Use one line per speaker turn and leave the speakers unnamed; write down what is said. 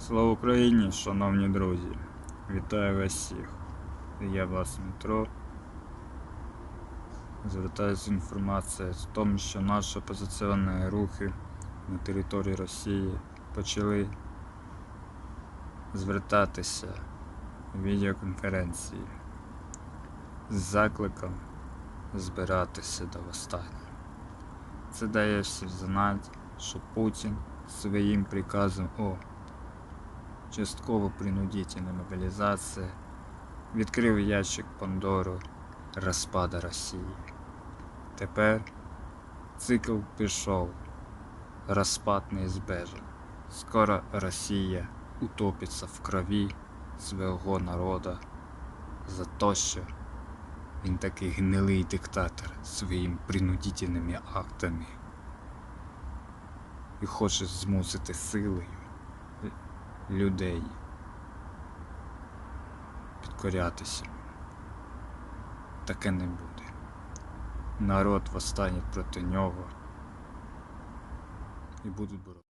Слава Україні, шановні друзі! Вітаю вас всіх. Я вас Дмитро. Звертаюся інформація з тому, що наші опозиційні рухи на території Росії почали звертатися у відеоконференції з закликом збиратися до восстання. Це дає всім знати, що Путін своїм приказом о частково принудительна мобілізація відкрив ящик Пандору розпада Росії. Тепер цикл пішов, розпад неізбежен. Скоро Росія утопиться в крові свого народу за те, що він такий гнилий диктатор своїми принудительними актами і хоче змусити силою людей підкорятися. Таке не буде. Народ восстане проти нього і будуть боротися.